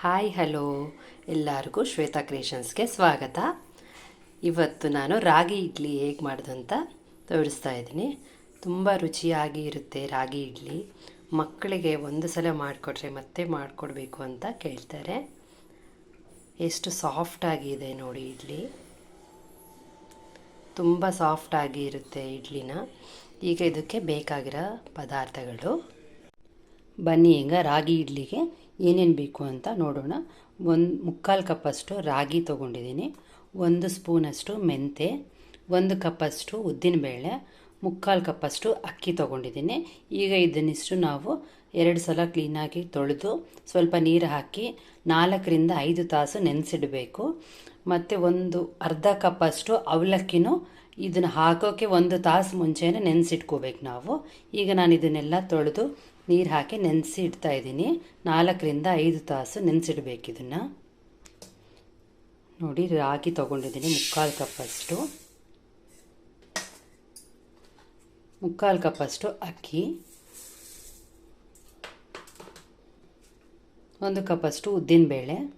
Hi hello ಎಲ್ಲರಿಗೂ ಶ್ವೇತಾ ಕ್ರಿಯೇಷನ್ಸ್ಗೆ ಸ್ವಾಗತ. ಇವತ್ತು ನಾನು ರಾಗಿ ಇಡ್ಲಿ ಹೇಗೆ ಮಾಡೋದು ಅಂತ ತೋರಿಸ್ತಾ ಇದ್ದೀನಿ. ತುಂಬ ರುಚಿಯಾಗಿ ಇರುತ್ತೆ ರಾಗಿ ಇಡ್ಲಿ. ಮಕ್ಕಳಿಗೆ ಒಂದು ಸಲ ಮಾಡಿಕೊಟ್ರೆ ಮತ್ತೆ ಮಾಡಿಕೊಡ್ಬೇಕು ಅಂತ ಕೇಳ್ತಾರೆ. ಎಷ್ಟು ಸಾಫ್ಟಾಗಿ ಇದೆ ನೋಡಿ ಇಡ್ಲಿ. ತುಂಬ ಸಾಫ್ಟಾಗಿ ಇರುತ್ತೆ ಇಡ್ಲಿನ. ಈಗ ಇದಕ್ಕೆ ಬೇಕಾಗಿರೋ ಪದಾರ್ಥಗಳು. ಬನ್ನಿ ಈಗ ರಾಗಿ ಇಡ್ಲಿಗೆ ಏನೇನು ಬೇಕು ಅಂತ ನೋಡೋಣ. ಒಂದು ಮುಕ್ಕಾಲು ಕಪ್ಪಷ್ಟು ರಾಗಿ ತೊಗೊಂಡಿದ್ದೀನಿ. ಒಂದು ಸ್ಪೂನಷ್ಟು ಮೆಂತೆ, ಒಂದು ಕಪ್ಪಷ್ಟು ಉದ್ದಿನಬೇಳೆ, ಮುಕ್ಕಾಲು ಕಪ್ಪಷ್ಟು ಅಕ್ಕಿ ತೊಗೊಂಡಿದ್ದೀನಿ. ಈಗ ಇದನ್ನಿಷ್ಟು ನಾವು ಎರಡು ಸಲ ಕ್ಲೀನಾಗಿ ತೊಳೆದು ಸ್ವಲ್ಪ ನೀರು ಹಾಕಿ ನಾಲ್ಕರಿಂದ ಐದು ತಾಸು ನೆನೆಸಿಡಬೇಕು. ಮತ್ತು ಒಂದು ಅರ್ಧ ಕಪ್ಪಷ್ಟು ಅವಲಕ್ಕಿನೂ ಇದನ್ನು ಹಾಕೋಕ್ಕೆ ಒಂದು ತಾಸು ಮುಂಚೆನೇ ನೆನೆಸಿಟ್ಕೋಬೇಕು ನಾವು. ಈಗ ನಾನು ಇದನ್ನೆಲ್ಲ ತೊಳೆದು ನೀರು ಹಾಕಿ ನೆನೆಸಿ ಇಡ್ತಾ ಇದ್ದೀನಿ. ನಾಲ್ಕರಿಂದ ಐದು ತಾಸು ನೆನೆಸಿಡ್ಬೇಕು ಇದನ್ನು. ನೋಡಿ, ರಾಗಿ ತೊಗೊಂಡಿದ್ದೀನಿ ಮುಕ್ಕಾಲು ಕಪ್ಪಷ್ಟು ಮುಕ್ಕಾಲು ಕಪ್ಪಷ್ಟು ಅಕ್ಕಿ. ಒಂದು ಕಪ್ಪಷ್ಟು ಉದ್ದಿನಬೇಳೆ.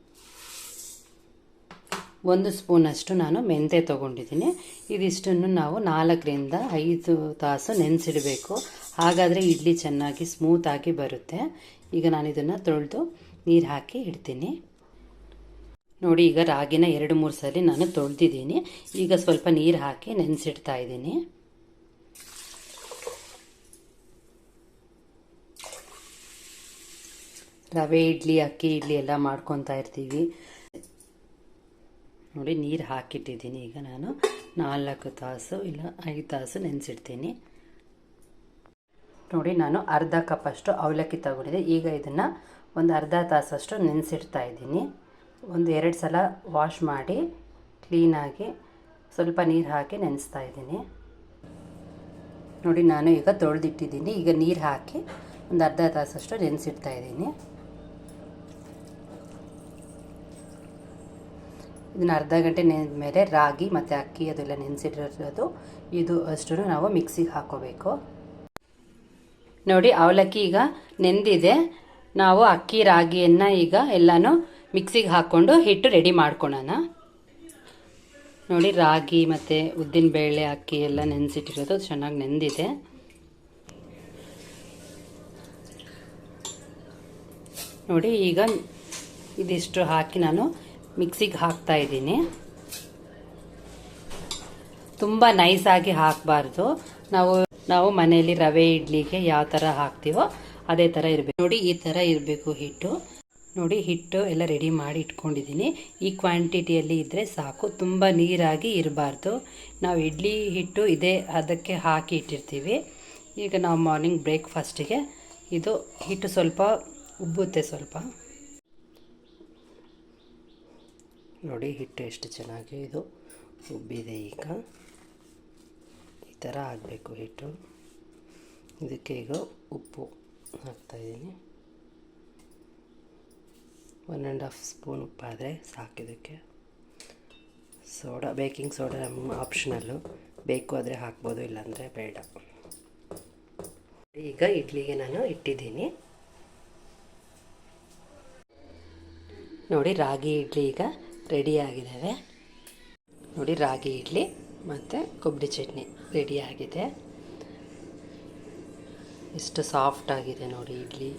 ಒಂದು ಸ್ಪೂನಷ್ಟು ನಾನು ಮೆಂತೆ ತೊಗೊಂಡಿದ್ದೀನಿ. ಇದಿಷ್ಟನ್ನು ನಾವು ನಾಲ್ಕರಿಂದ ಐದು ತಾಸು ನೆನೆಸಿಡಬೇಕು. ಹಾಗಾದರೆ ಇಡ್ಲಿ ಚೆನ್ನಾಗಿ ಸ್ಮೂತಾಗಿ ಬರುತ್ತೆ. ಈಗ ನಾನು ಇದನ್ನು ತೊಳೆದು ನೀರು ಹಾಕಿ ಇಡ್ತೀನಿ. ನೋಡಿ, ಈಗ ರಾಗಿನ ಎರಡು, ಮೂರು ಸಲ ನಾನು ತೊಳೆದಿದ್ದೀನಿ. ಈಗ ಸ್ವಲ್ಪ ನೀರು ಹಾಕಿ ನೆನೆಸಿಡ್ತಾ ಇದ್ದೀನಿ. ರವೆ ಇಡ್ಲಿ, ಅಕ್ಕಿ ಇಡ್ಲಿ ಎಲ್ಲ ಮಾಡ್ಕೊತಾ ಇರ್ತೀವಿ. ನೋಡಿ ನೀರು ಹಾಕಿಟ್ಟಿದ್ದೀನಿ. ಈಗ ನಾನು ನಾಲ್ಕು ತಾಸು ಇಲ್ಲ ಐದು ತಾಸು ನೆನೆಸಿಡ್ತೀನಿ. ನೋಡಿ ನಾನು ಅರ್ಧ ಕಪ್ಪಷ್ಟು ಅವಲಕ್ಕಿ ತಗೊಂಡಿದ್ದೆ. ಈಗ ಇದನ್ನು ಒಂದು ಅರ್ಧ ತಾಸಷ್ಟು ನೆನೆಸಿಡ್ತಾ ಇದ್ದೀನಿ. ಒಂದು ಎರಡು ಸಲ ವಾಶ್ ಮಾಡಿ ಕ್ಲೀನಾಗಿ ಸ್ವಲ್ಪ ನೀರು ಹಾಕಿ ನೆನೆಸ್ತಾ ಇದ್ದೀನಿ. ನೋಡಿ ನಾನು ಈಗ ತೊಳೆದಿಟ್ಟಿದ್ದೀನಿ. ಈಗ ನೀರು ಹಾಕಿ ಒಂದು ಅರ್ಧ ತಾಸಷ್ಟು ನೆನೆಸಿಡ್ತಾ ಇದ್ದೀನಿ. ಇದನ್ನು ಅರ್ಧ ಗಂಟೆ ನೆನೆದ ಮೇಲೆ ರಾಗಿ ಮತ್ತು ಅಕ್ಕಿ ಅದೆಲ್ಲ ನೆನೆಸಿಟ್ಟಿರೋದು. ಇದು ಅಷ್ಟು ನಾವು ಮಿಕ್ಸಿಗೆ ಹಾಕೋಬೇಕು. ನೋಡಿ ಅವಲಕ್ಕಿ ಈಗ ನೆಂದಿದೆ. ನಾವು ಅಕ್ಕಿ, ರಾಗಿಯನ್ನು ಈಗ ಎಲ್ಲನೂ ಮಿಕ್ಸಿಗೆ ಹಾಕ್ಕೊಂಡು ಹಿಟ್ಟು ರೆಡಿ ಮಾಡ್ಕೊಳೋಣ. ನೋಡಿ ರಾಗಿ ಮತ್ತು ಉದ್ದಿನ ಬೇಳೆ ಅಕ್ಕಿ ಎಲ್ಲ ನೆನೆಸಿಟ್ಟಿರೋದು. ಚೆನ್ನಾಗಿ ನೆಂದಿದೆ. ನೋಡಿ ಈಗ ಇದಿಷ್ಟು ಹಾಕಿ ನಾನು ಮಿಕ್ಸಿಗೆ ಹಾಕ್ತಾ ಇದ್ದೀನಿ. ತುಂಬ ನೈಸಾಗಿ ಹಾಕಬಾರ್ದು. ನಾವು ನಾವು ಮನೆಯಲ್ಲಿ ರವೆ ಇಡ್ಲಿಗೆ ಯಾವ ಥರ ಹಾಕ್ತೀವೋ ಅದೇ ಥರ ಇರಬೇಕು. ನೋಡಿ, ಈ ಥರ ಇರಬೇಕು ಹಿಟ್ಟು. ನೋಡಿ, ಹಿಟ್ಟು ಎಲ್ಲ ರೆಡಿ ಮಾಡಿ ಇಟ್ಕೊಂಡಿದ್ದೀನಿ. ಈ ಕ್ವಾಂಟಿಟಿಯಲ್ಲಿ ಇದ್ದರೆ ಸಾಕು. ತುಂಬ ನೀರಾಗಿ ಇರಬಾರ್ದು. ನಾವು ಇಡ್ಲಿ ಹಿಟ್ಟು ಇದೇ ಅದಕ್ಕೆ ಹಾಕಿ ಇಟ್ಟಿರ್ತೀವಿ. ಈಗ ನಾವು ಮಾರ್ನಿಂಗ್ ಬ್ರೇಕ್ಫಾಸ್ಟಿಗೆ ಇದು ಹಿಟ್ಟು ಸ್ವಲ್ಪ ಉಬ್ಬುತ್ತೆ ಸ್ವಲ್ಪ. ನೋಡಿ, ಹಿಟ್ಟು ಎಷ್ಟು ಚೆನ್ನಾಗಿ ಇದು ಉಬ್ಬಿದೆ ಈಗ. ಈ ಥರ ಆಗಬೇಕು ಹಿಟ್ಟು. ಇದಕ್ಕೆ ಈಗ ಉಪ್ಪು ಹಾಕ್ತಾಯಿದ್ದೀನಿ ಒನ್ ಆ್ಯಂಡ್ ಹಾಫ್ ಸ್ಪೂನ್ ಉಪ್ಪಾದರೆ ಸಾಕಿದಕ್ಕೆ ಸೋಡಾ, ಬೇಕಿಂಗ್ ಸೋಡಾ ನಮ್ಮ ಆಪ್ಷನಲ್ಲು. ಬೇಕು ಆದರೆ ಹಾಕ್ಬೋದು, ಇಲ್ಲಾಂದರೆ ಬೇಡ. ಈಗ ಇಡ್ಲಿಗೆ ನಾನು ಇಟ್ಟಿದ್ದೀನಿ. ನೋಡಿ, ರಾಗಿ ಇಡ್ಲಿ ಈಗ ರೆಡಿಯಾಗಿದ್ದಾವೆ. ನೋಡಿ ರಾಗಿ ಇಡ್ಲಿ ಮತ್ತು ಕೊಬ್ಬರಿ ಚಟ್ನಿ ರೆಡಿಯಾಗಿದೆ. ಎಷ್ಟು ಸಾಫ್ಟ್ ಆಗಿದೆ ನೋಡಿ ಇಡ್ಲಿ.